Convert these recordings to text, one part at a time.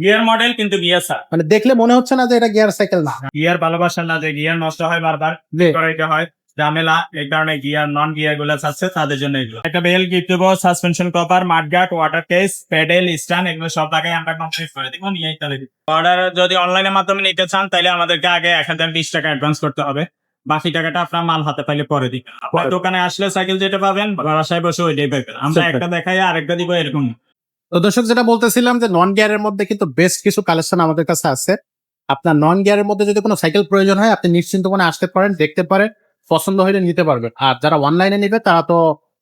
Gear model কিন্তু gear sir মানে দেখলে মনে হচ্ছে না যে এটা গিয়ার সাইকেল না। গিয়ার ভালোবাসা না যে গিয়ার নষ্ট হয় বারবার করাইতে হয়। ঝামেলা এই কারণে গিয়ার নন গিয়ারগুলো আছে তাদের জন্য এগুলো। একটা বেল গিফট দেবো suspension cover mudguard water case pedal stand এগুলো সব টাকায় আমরা কমপ্লিট করে দিব নিয়ে দিব। অর্ডার যদি অনলাইনের মাধ্যমে নিতে চান তাহলে আমাদেরকে আগে এক হাজার বিশ টাকা অ্যাডভান্স করতে হবে। বাকি টাকাটা আপনার মাল হাতে পাইলে পরে দিই আপনার দোকানে আসলে সাইকেল যেটা পাবেন বাসায় বসে ওইটাই পাবেন আমরা একটা দেখাই আরেকটা দিব এরকম। তো দর্শক যেটা বলতেছিলাম যে নন গিয়ারের মধ্যে কিন্তু বেস্ট কিছু কালেকশন আমাদের কাছে আছে। আপনার নন গিয়ারের মধ্যে যদি কোনো সাইকেল প্রয়োজন হয় আপনি নিশ্চিন্ত মনে আসতে পারেন দেখতে পারেন পছন্দ হলে নিতে পারবেন। আর যারা অনলাইনে নিবে তারা তো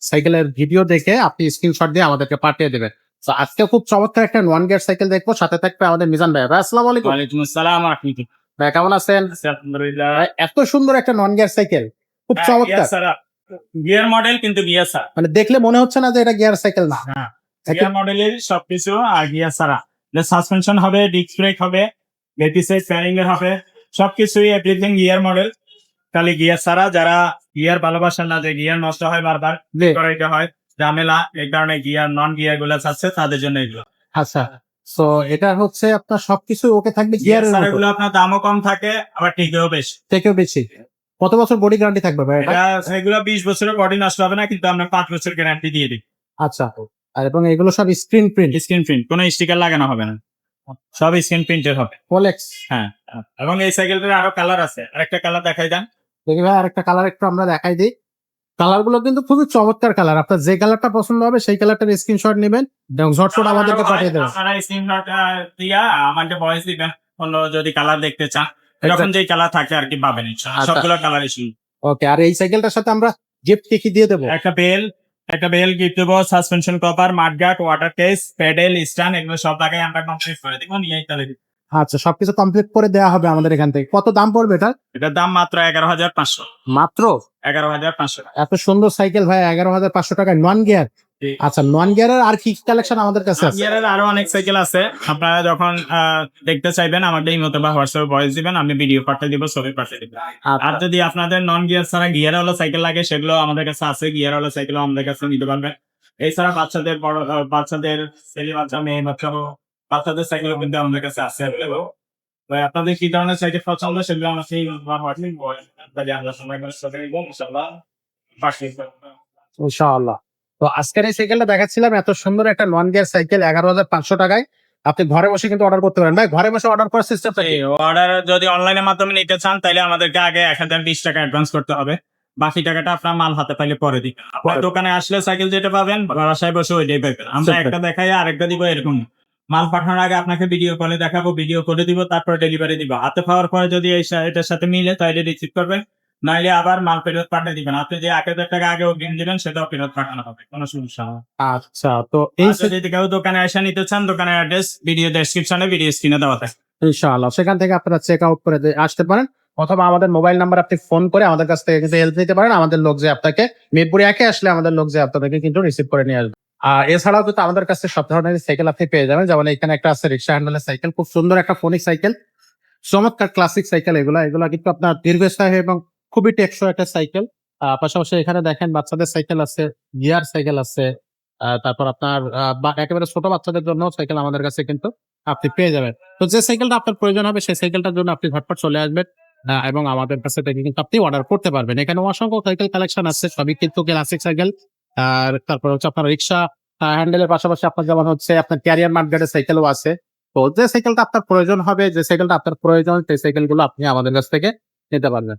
সাইকেলের ভিডিও দেখে আপনি স্ক্রিনশট দিয়ে আমাদেরকে পাঠিয়ে দেবেন। তো আজকে খুব চমৎকার একটা নন গিয়ার সাইকেল দেখব সাথে থাকবে আমাদের মিজান ভাই। ভাই আসসালামু আলাইকুম। ওয়ালাইকুম আসসালাম ভাই কেমন আছেন? আলহামদুলিল্লাহ। এত সুন্দর একটা নন গিয়ার সাইকেল খুব হ্যাঁ, চমৎকার। গিয়ার মডেল কিন্তু গিয়ার মানে দেখলে মনে হচ্ছে না যে এটা গিয়ার সাইকেল না। হ্যাঁ। গিয়ার মডেলের সবকিছু আর গিয়ার ছাড়া সাসপেনশন হবে ডিস্ক ব্রেক হবে লেটিসাইড প্যারিং এর হবে সবকিছুই এভরিথিং গিয়ার মডেল খালি গিয়ার ছাড়া যারা গিয়ার ভালোবাসেন না যে গিয়ার নষ্ট হয় বারবার করাইতে হয় ঝামেলা এই কারণে গিয়ার নন গিয়ারগুলো আছে তাদের জন্য এগুলো। আচ্ছা তো এটা হচ্ছে আপনার সবকিছু ওকে থাকবে গিয়ার গিয়ারের ছাড়া মতো। গুলো আপনার দামও কম থাকে আবার টিকেও বেশি। থেকেও বেশি। কত বছর বডি গ্যারান্টি থাকবে ভাই? এটা? এগুলো বিশ বছরের বডি নষ্ট হবে না কিন্তু আমরা পাঁচ বছর গ্যারান্টি দিয়ে দিই। আচ্ছা। আর এবং এগুলো সব স্ক্রিন প্রিন্ট স্ক্রিন প্রিন্ট কোনো স্টিকার লাগানো হবে না। সব স্ক্রিন প্রিন্টের হবে। ফলেক্স হ্যাঁ এবং এই সাইকেলটার আরও কালার আছে। আরেকটা কালার দেখাই দেন। দেখি ভাই আরেকটা কালার একটু আমরা দেখাই দিই। কালারগুলো কিন্তু খুবই চমৎকার কালার আপনার যে কালারটা পছন্দ হবে সেই কালারটার স্ক্রিনশট নেবেন এবং ঝটপট আমাদেরকে পাঠিয়ে দেবেন। আপনারা স্ক্রিনশট দিয়া আমাকে ভয়েস দিবেন। অন্য যদি কালার দেখতে চান। এরকম যে কালার থাকে আর কি পাবেন। আচ্ছা। সবগুলো কালার ইস্যু ওকে আর এই সাইকেলটার সাথে আমরা গিফট কি কি দিয়ে দেবো। একটা বেল একটা বেল গিফট দেবো suspension cover mudguard water case pedal stand এগুলো সব জায়গায় আমরা কমপ্লিট করে দেবো নিয়ে তাহলে আচ্ছা সবকিছু কমপ্লিট করে দেওয়া হবে আমাদের এখান থেকে। কত দাম পড়বে এটা? এটার দাম মাত্র এগারো হাজার পাঁচশো। মাত্র? এগারো হাজার পাঁচশো। এত সুন্দর সাইকেল ভাই এগারো হাজার পাঁচশো টাকায় নন গিয়ার। আচ্ছা নন গিয়ারের আর কি কালেকশন আমাদের কাছে আছে? গিয়ারের আরও অনেক সাইকেল আছে। আপনারা যখন দেখতে চাইবেন আমাদের এই মতো বা হোয়াটসঅ্যাপে ভয়েস দিবেন আমি ভিডিও পাঠিয়ে দিব ছবি পাঠিয়ে দিব। আর আচ্ছা, যদি আপনাদের নন গিয়ার ছাড়া গিয়ার হলো সাইকেল লাগে সেগুলো আমাদের কাছে আছে গিয়ার হলো সাইকেল আমাদের কাছে নিতে পারবেন। এছাড়া বাচ্চাদের বড় বাচ্চাদের ছেলে বাচ্চা মেয়ে বাচ্চা বাচ্চাদের সাইকেল কিন্তু আমাদের কাছে আছে অ্যাভেলেবল আপনাদের কি ধরনের সাইকেল পছন্দ সেগুলো আমাকে হোয়াটসঅ্যাপ আমরা সময় করে ইনশাআল্লাহ। তো আজকের এই সাইকেলটা দেখাচ্ছিলাম এত সুন্দর একটা নন গিয়ার সাইকেল এগারো হাজার পাঁচশো টাকায়। আপনি ঘরে বসে কিন্তু অর্ডার করতে পারেন। ভাই ঘরে বসে অর্ডার করার সিস্টেম অর্ডার যদি অনলাইনের মাধ্যমে নিতে চান তাহলে আমাদেরকে আগে এক হাজার বিশ টাকা অ্যাডভান্স করতে হবে। বাকি টাকাটা আপনার মাল হাতে পাইলে পরে আপনার দোকানে আসলে সাইকেল যেটা পাবেন বাসায় বসে ওইটাই পাবেন। আমরা একটা দেখাই আরেকটা দিব এরকম। মাল পাঠানোর আগে আপনাকে ভিডিও কলে দেখাবো ভিডিও করে দিব তারপর ডেলিভারি দিব। হাতে পাওয়ার পরে যদি এটার সাথে মিলে তাহলে রিসিভ করবেন নাইলে আবার মাল ফেরত পাঠিয়ে দিবেন। আপনি যে এক হাজার টাকা আগে অগ্রিম দিবেন সেটাও ফেরত পাঠানো হবে। কোনো সমস্যা আচ্ছা তো এই যদি কেউ দোকানে এসে নিতে চান দোকানের অ্যাড্রেস ভিডিও ডেসক্রিপশনে ভিডিও স্ক্রিনে দেওয়া থাকে। ইনশাআল্লাহ সেখান থেকে আপনারা চেক আউট করে আসতে পারেন। অথবা আমাদের মোবাইল নাম্বার আপনি ফোন করে আমাদের কাছ থেকে কিন্তু হেল্প নিতে পারেন। আমাদের লোক যে আপনাকে মিরপুরে একে আসলে আমাদের লোক যে আপনাদেরকে কিন্তু রিসিভ করে নিয়ে আসবে। আর এছাড়াও কিন্তু আমাদের কাছে সব ধরনের সাইকেল আপনি পেয়ে যাবেন। যেমন এখানে একটা আছে রিক্সা হ্যান্ডেলের সাইকেল খুব সুন্দর একটা ফোনিক সাইকেল চমৎকার ক্লাসিক সাইকেল এগুলা। এগুলা কিন্তু আপনার দীর্ঘস্থায়ী এবং খুবই টেকসই একটা সাইকেল পাশাপাশি এখানে দেখেন বাচ্চাদের সাইকেল আছে গিয়ার সাইকেল আছে তারপর আপনার একেবারে ছোট বাচ্চাদের জন্য সাইকেল আমাদের কাছে কিন্তু আপনি পেয়ে যাবেন। তো যে সাইকেলটা আপনার প্রয়োজন হবে, সেই সাইকেলটার জন্য আপনি ঝটপট চলে আসবেন এবং আমাদের কাছে থেকে কিন্তু আপনি অর্ডার করতে পারবেন। এখানে অসংখ্য সাইকেল কালেকশন আছে, সবই কিন্তু ক্লাসিক সাইকেল আর তারপর হচ্ছে আপনার রিক্সা হ্যান্ডেলের পাশাপাশি আপনার যেমন হচ্ছে, আপনার ক্যারিয়ার মার্কেটের সাইকেলও আছে। তো যে সাইকেলটা আপনার প্রয়োজন হবে, যে সাইকেলটা আপনার প্রয়োজন, সেই সাইকেলগুলো আপনি আমাদের কাছ থেকে নিতে পারবেন।